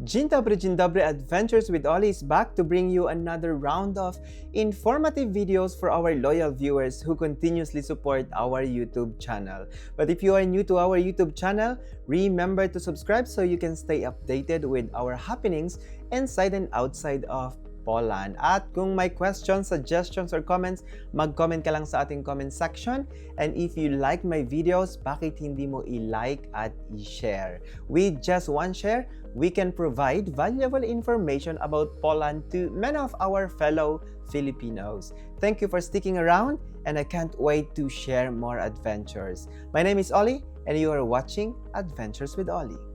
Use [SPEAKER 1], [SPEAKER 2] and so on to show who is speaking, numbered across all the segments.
[SPEAKER 1] dzień dobry. Adventures with Ollie is back to bring you another round of informative videos for our loyal viewers who continuously support our YouTube channel. But if you are new to our YouTube channel, remember to subscribe so you can stay updated with our happenings inside and outside of Poland. At kung may questions, suggestions, or comments, mag-comment ka lang sa ating comment section. And if you like my videos, bakit hindi mo i-like at i-share? With just one share, we can provide valuable information about Poland to many of our fellow Filipinos. Thank you for sticking around, and I can't wait to share more adventures. My name is Ollie, and you are watching Adventures with Ollie.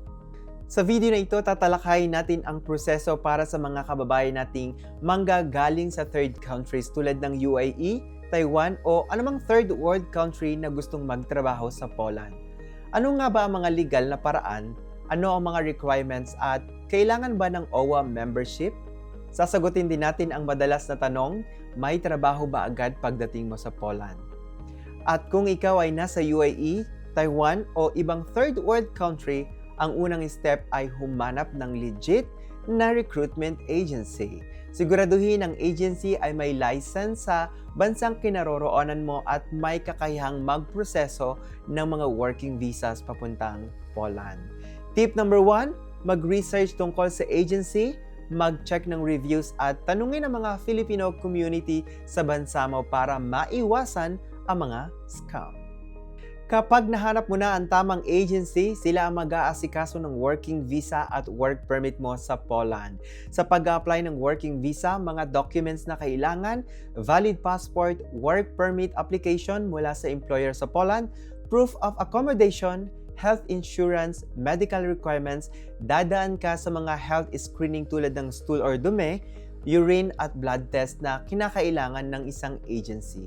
[SPEAKER 1] Sa video na ito, tatalakayin natin ang proseso para sa mga kababayan nating manggagaling sa third countries tulad ng UAE, Taiwan o anumang third world country na gustong magtrabaho sa Poland. Ano nga ba ang mga legal na paraan? Ano ang mga requirements at kailangan ba ng OWA membership? Sasagutin din natin ang madalas na tanong, may trabaho ba agad pagdating mo sa Poland? At kung ikaw ay nasa UAE, Taiwan o ibang third world country, ang unang step ay humanap ng legit na recruitment agency. Siguraduhin ang agency ay may license sa bansang kinaroroonan mo at may kakayahang magproseso ng mga working visas papuntang Poland. Tip number one, mag-research tungkol sa agency, mag-check ng reviews at tanungin ang mga Filipino community sa bansa mo para maiwasan ang mga scam. Kapag nahanap mo na ang tamang agency, sila ang mag-aasikaso ng working visa at work permit mo sa Poland. Sa pag-apply ng working visa, mga documents na kailangan, valid passport, work permit application mula sa employer sa Poland, proof of accommodation, health insurance, medical requirements, dadaan ka sa mga health screening tulad ng stool or dumi, urine at blood test na kinakailangan ng isang agency.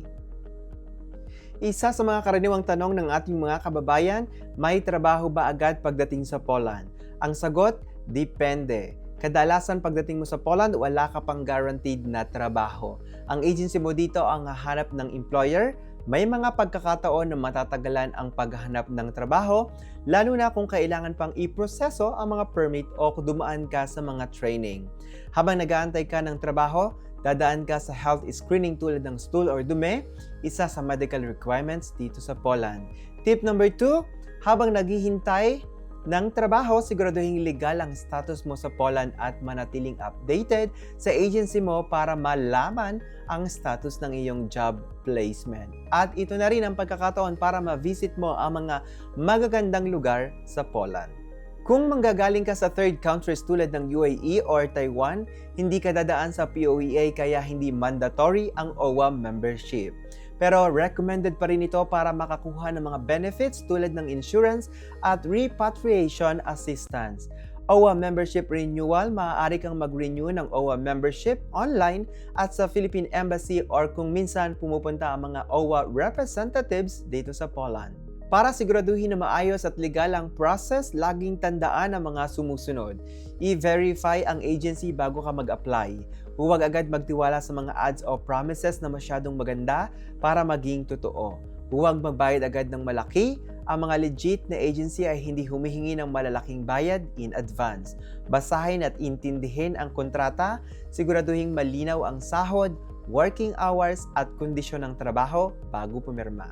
[SPEAKER 1] Isa sa mga karaniwang tanong ng ating mga kababayan, may trabaho ba agad pagdating sa Poland? Ang sagot, depende. Kadalasan pagdating mo sa Poland, wala ka pang guaranteed na trabaho. Ang agency mo dito ang hahanap ng employer, may mga pagkakataon na matatagalan ang paghahanap ng trabaho, lalo na kung kailangan pang iproseso ang mga permit o dumaan ka sa mga training. Habang nag-aantay ka ng trabaho, dadaan ka sa health screening tulad ng stool or dumi, isa sa medical requirements dito sa Poland. Tip number 2, habang naghihintay ng trabaho, siguraduhin legal ang status mo sa Poland at manatiling updated sa agency mo para malaman ang status ng iyong job placement. At ito na rin ang pagkakataon para ma-visit mo ang mga magagandang lugar sa Poland. Kung manggagaling ka sa third countries tulad ng UAE or Taiwan, hindi ka dadaan sa POEA kaya hindi mandatory ang OWA membership. Pero recommended pa rin ito para makakuha ng mga benefits tulad ng insurance at repatriation assistance. OWA membership renewal, maaari kang mag-renew ng OWA membership online at sa Philippine Embassy or kung minsan pumupunta ang mga OWA representatives dito sa Poland. Para siguraduhin na maayos at legal ang process, laging tandaan ang mga sumusunod. I-verify ang agency bago ka mag-apply. Huwag agad magtiwala sa mga ads o promises na masyadong maganda para maging totoo. Huwag magbayad agad ng malaki. Ang mga legit na agency ay hindi humihingi ng malalaking bayad in advance. Basahin at intindihin ang kontrata, siguraduhin malinaw ang sahod, working hours at kondisyon ng trabaho bago pumirma.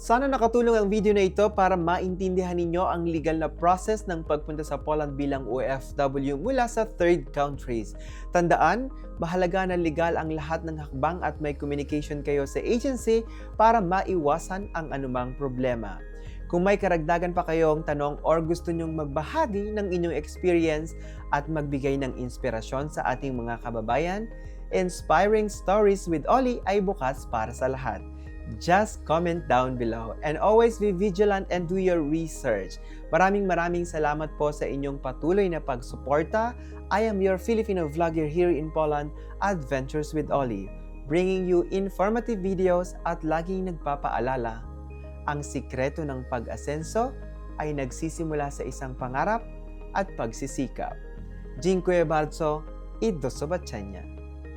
[SPEAKER 1] Sana nakatulong ang video na ito para maintindihan ninyo ang legal na process ng pagpunta sa Poland bilang OFW mula sa third countries. Tandaan, mahalaga na legal ang lahat ng hakbang at may communication kayo sa agency para maiwasan ang anumang problema. Kung may karagdagan pa kayong tanong or gusto nyong magbahagi ng inyong experience at magbigay ng inspirasyon sa ating mga kababayan, Inspiring Stories with Oli ay bukas para sa lahat just comment down below. And always be vigilant and do your research. Maraming maraming salamat po sa inyong patuloy na pagsuporta. I am your Filipino vlogger here in Poland, Adventures with Oli, bringing you informative videos at laging nagpapaalala. Ang sikreto ng pag-asenso ay nagsisimula sa isang pangarap at pagsisikap. Dziękuję bardzo i do zobaczenia.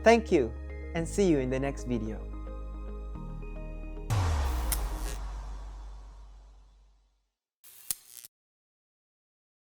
[SPEAKER 1] Thank you and see you in the next video.